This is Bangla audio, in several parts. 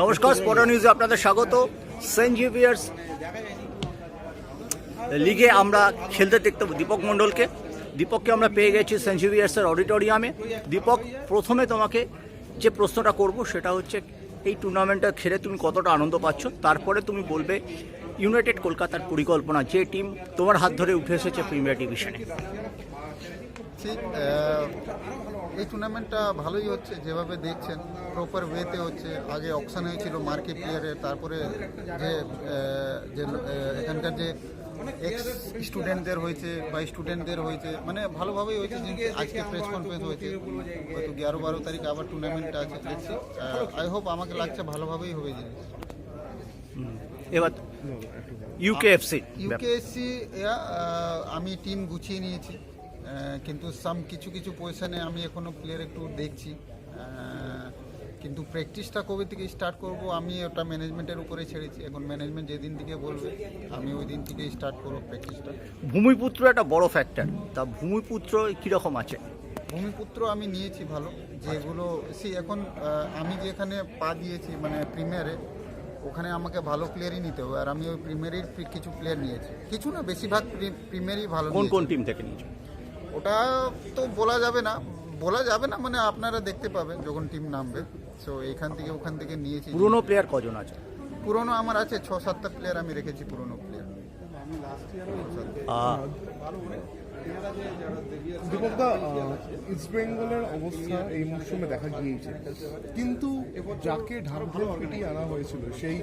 নমস্কার স্পটা নিউজে আপনাদের স্বাগত। সেন্ট জেভিয়ার্স লিগে আমরা খেলতে দেখতে দীপক মণ্ডলকে। দীপককে আমরা পেয়ে গেছি সেন্ট জেভিয়ার্সের অডিটোরিয়ামে। দীপক, প্রথমে তোমাকে যে প্রশ্নটা করব সেটা হচ্ছে, এই টুর্নামেন্টটা খেলে তুমি কতটা আনন্দ পাচ্ছ? তারপরে তুমি বলবে ইউনাইটেড কলকাতার পরিকল্পনা, যে টিম তোমার হাত ধরে উঠে এসেছে প্রিমিয়ার ডিভিশনে। এই টুর্নামেন্টটা ভালোই হচ্ছে যেভাবে দেখছেন প্রপার ওয়েতে হচ্ছে। আগে অপশান হয়েছিল মার্কেট প্লেয়ারের তারপরে যে এখানকার যে এক্স স্টুডেন্টদের হয়েছে বা স্টুডেন্টদের হয়েছে মানে ভালোভাবেই হয়েছে যে আজকে প্রেস কনফারেন্স হয়েছে। হয়তো এগারো বারো তারিখ আবার টুর্নামেন্টটা আছে দেখছি। আই হোপ আমাকে লাগছে ভালোভাবেই হবে জিনিস। এবার ইউকেএফসি ইউকেএসসি আমি টিম গুছিয়ে নিয়েছি। কিন্তু সাম কিছু কিছু পজিশনে আমি এখনও প্লেয়ার একটু দেখছি। কিন্তু প্র্যাকটিসটা কবে থেকে স্টার্ট করব আমি ওটা ম্যানেজমেন্টের উপরে ছেড়েছি। এখন ম্যানেজমেন্ট যেদিন থেকে বলবে আমি ওই দিন থেকে স্টার্ট করব প্র্যাকটিসটা ভূমিপুত্র একটা বড় ফ্যাক্টর তা ভূমিপুত্র কীরকম আছে? ভূমিপুত্র আমি নিয়েছি ভালো। যেগুলো সি এখন আমি যেখানে পা দিয়েছি মানে প্রিমিয়ারে ওখানে আমাকে ভালো প্লেয়ারই নিতে হবে। আর আমি ওই প্রিমিয়ারের কিছু প্লেয়ার নিয়েছি। কিছু না বেশিরভাগ প্রিমিয়ারই ভালো কোন কোন টিম থেকে নিয়েছো? ওটা তো বলা যাবে না। বলা যাবে না মানে আপনারা দেখতে পাবেন যখন টিম নামবে। সো এখান থেকে ওখান থেকে নিয়েছি। পুরনো প্লেয়ার কজন আছে? পুরনো আমার আছে ছ সাতটা প্লেয়ার আমি রেখেছি পুরনো প্লেয়ার দীপকদা ইস্ট বেঙ্গলের অবস্থা এই মরশুমে দেখা গিয়েছে। কিন্তু যাকে ঢাক ঢোল পিটিয়ে আনা হয়েছিল, সেই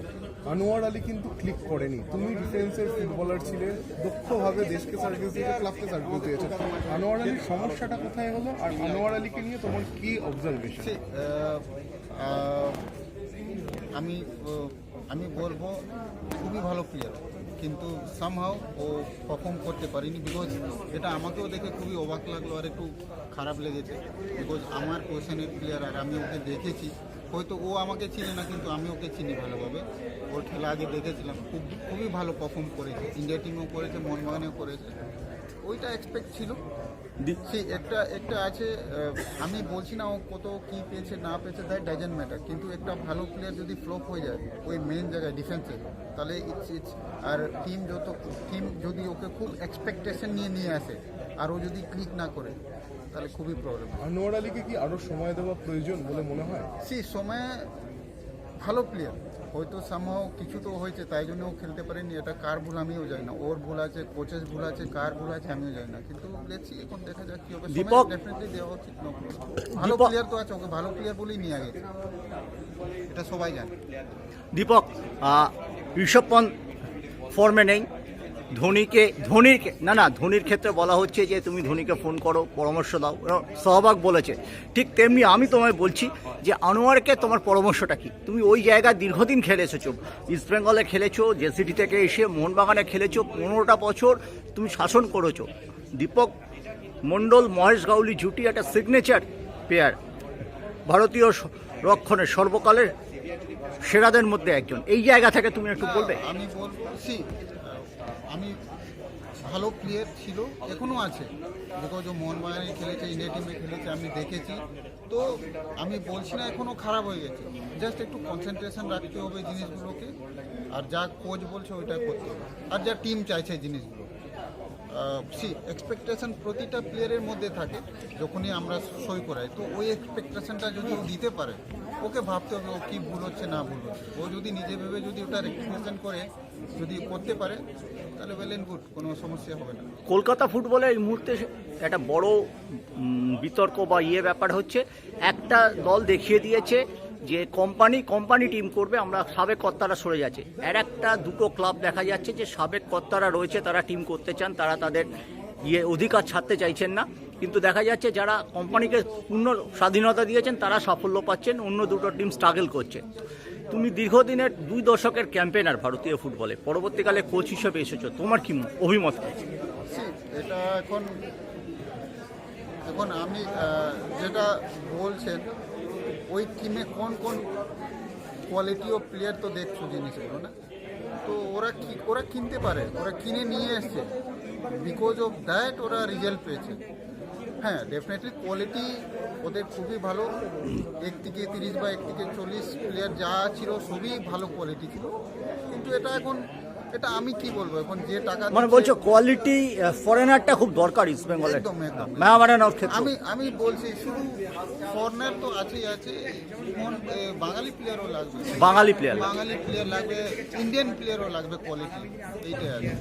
আনোয়ার আলী কিন্তু ক্লিক করেনি। তুমি ডিফেন্সের ফুটবলার ছিলে, দক্ষভাবে দেশকে সার্ভিস দিয়েছে ক্লাবকে সার্ভিস দিয়েছে আনোয়ার আলীর সমস্যাটা কোথায় হলো? আর আনোয়ার আলীকে নিয়ে তোমার কি অবজারভেশন আমি আমি বলব, খুবই ভালো প্লেয়ার কিন্তু সামহাও ও পারফর্ম করতে পারিনি বিকজ এটা আমাকেও দেখে খুবই অবাক লাগল আর একটু খারাপ লেগেছে। বিকজ আমার পজিশনের প্লেয়ার আর আমি ওকে দেখেছি। হয়তো ও আমাকে চিনে না, কিন্তু আমি ওকে চিনি ভালোভাবে। ওর খেলা আগে দেখেছিলাম। খুব, খুবই ভালো পারফর্ম করেছে। ইন্ডিয়া টিমও করেছে মোহনবাগানেও করেছে। ওইটা এক্সপেক্ট ছিল। সেই একটা একটা আছে আমি বলছি না ও কত কি পেয়েছে না পেয়েছে দ্যাট ডাজেন্ট ম্যাটার কিন্তু একটা ভালো প্লেয়ার যদি ফ্লপ হয়ে যায় ওই মেন জায়গায় ডিফেন্সে তাহলে ইটস ইটস আর টিম যত টিম যদি ওকে খুব এক্সপেকটেশন নিয়ে নিয়ে আসে আর ও যদি ক্লিক না করে তাহলে খুবই প্রবলেম আনোয়ার আলীকে কি আরও সময় দেওয়া প্রয়োজন বলে মনে হয়? সেই সময় ভালো প্লেয়ার হয়তো সামহাও কিছু তো হয়েছে তাই জন্য ও খেলতে পারেনি। এটা কার ভুল আমিও জানি না। ওর ভুল আছে কোচের ভুল আছে কার ভুল আছে আমিও জানি না। কিন্তু দেখছি এখন দেখা যাক কি হবে। দীপক- ডেফিনেটলি দেওয়া উচিত না ভালো প্লেয়ার তো আছে ওকে ভালো প্লেয়ার বলেই নিয়ে আগে এটা সবাই জানে। দীপক ঋষভ পন্থ ফর্মে নেই। ধোনিকে ধোনিকে, না না, ধোনির ক্ষেত্রে বলা হচ্ছে যে তুমি ধোনিকে ফোন করো, পরামর্শ দাও সহবাগ বলেছে। ঠিক তেমনি আমি তোমায় বলছি যে আনোয়ারকে তোমার পরামর্শটা কি? তুমি ওই জায়গায় দীর্ঘদিন খেলে এসেছ ইস্ট বেঙ্গলে খেলেছো জেসিটি থেকে এসে মোহনবাগানে খেলেছো, পনেরোটা বছর তুমি শাসন করেছ। দীপক মণ্ডল, মহেশ গাউলি জুটি একটা সিগনেচার পেয়ার ভারতীয় রক্ষণের সর্বকালের সেরাদের মধ্যে একজন। এই জায়গা থেকে তুমি একটু বলবে? আমি বলব সি আমি ভালো প্লেয়ার ছিল এখনও আছে। বিকজ ও মোহনবাগানে খেলেছে ইন্ডিয়া টিমে খেলেছে, আমি দেখেছি। তো আমি বলছি না এখনও খারাপ হয়ে গেছে। জাস্ট একটু কনসেন্ট্রেশন রাখতে হবে জিনিসগুলোকে। আর যা কোচ বলছে ওইটা করতে হবে। আর যা টিম চাইছে জিনিসগুলো। সি এক্সপেকটেশন প্রতিটা প্লেয়ারের মধ্যে থাকে, যখনই আমরা সই করাই। তো ওই এক্সপেকটেশনটা যদি ও দিতে পারে, ওকে ভাবতে হবে ও কী ভুল হচ্ছে, না ভুল হচ্ছে। ও যদি নিজে ভেবে যদি ওটা রেকগনিশন করে যদি করতে পারে তাহলে ওয়েল এন্ড গুড কোনো সমস্যা হবে না। কলকাতা ফুটবলে এই মুহূর্তে একটা বড় বিতর্ক বা ইয়ে ব্যাপার হচ্ছে, একটা দল দেখিয়ে দিয়েছে যে কোম্পানি কোম্পানি টিম করবে, আমরা সাবেক কর্তারা সরে যাচ্ছে। আর একটা দুটো ক্লাব দেখা যাচ্ছে যে সাবেক কর্তারা রয়েছে, তারা টিম করতে চান, তারা তাদের ইয়ে অধিকার ছাড়তে চাইছেন না। কিন্তু দেখা যাচ্ছে যারা কোম্পানিকে পূর্ণ স্বাধীনতা দিয়েছেন, তারা সাফল্য পাচ্ছেন, অন্য দুটো টিম স্ট্রাগল করছে। তুমি দীর্ঘদিনের দুই দশকের ক্যাম্পেনার ভারতীয় ফুটবলে, পরবর্তীকালে কোচ হিসেবে এসেছ, তোমার কি অভিমত? এটা এখন এখন আমি যেটা বলছেন, ওই টিমে কোন কোন কোয়ালিটি অফ প্লেয়ার তো দেখছ জিনিসগুলো, না তো ওরা কি, ওরা কিনতে পারে, ওরা কিনে নিয়ে এসছে বিকজ অফ দ্যাট ওরা রেজাল্ট পেয়েছে। হ্যাঁ ডেফিনেটলি কোয়ালিটি ওদের খুবই ভালো। এক থেকে তিরিশ বা এক থেকে চল্লিশ প্লেয়ার যা ছিল সবই ভালো কোয়ালিটি ছিল। কিন্তু এটা এখন এটা আমি কি বলব এখন যে টাকা মানে বলছো কোয়ালিটি ফরেনারটা খুব দরকার ইস্ট বেঙ্গলের একদম, একদম। আমি আমি বলছি শুধু ফরেনার তো আছেই আছে। বাঙালি প্লেয়ারও লাগবে। বাঙালি প্লেয়ার বাঙালি প্লেয়ার লাগবে ইন্ডিয়ান প্লেয়ারও লাগবে কোয়ালিটি এইটাই আছে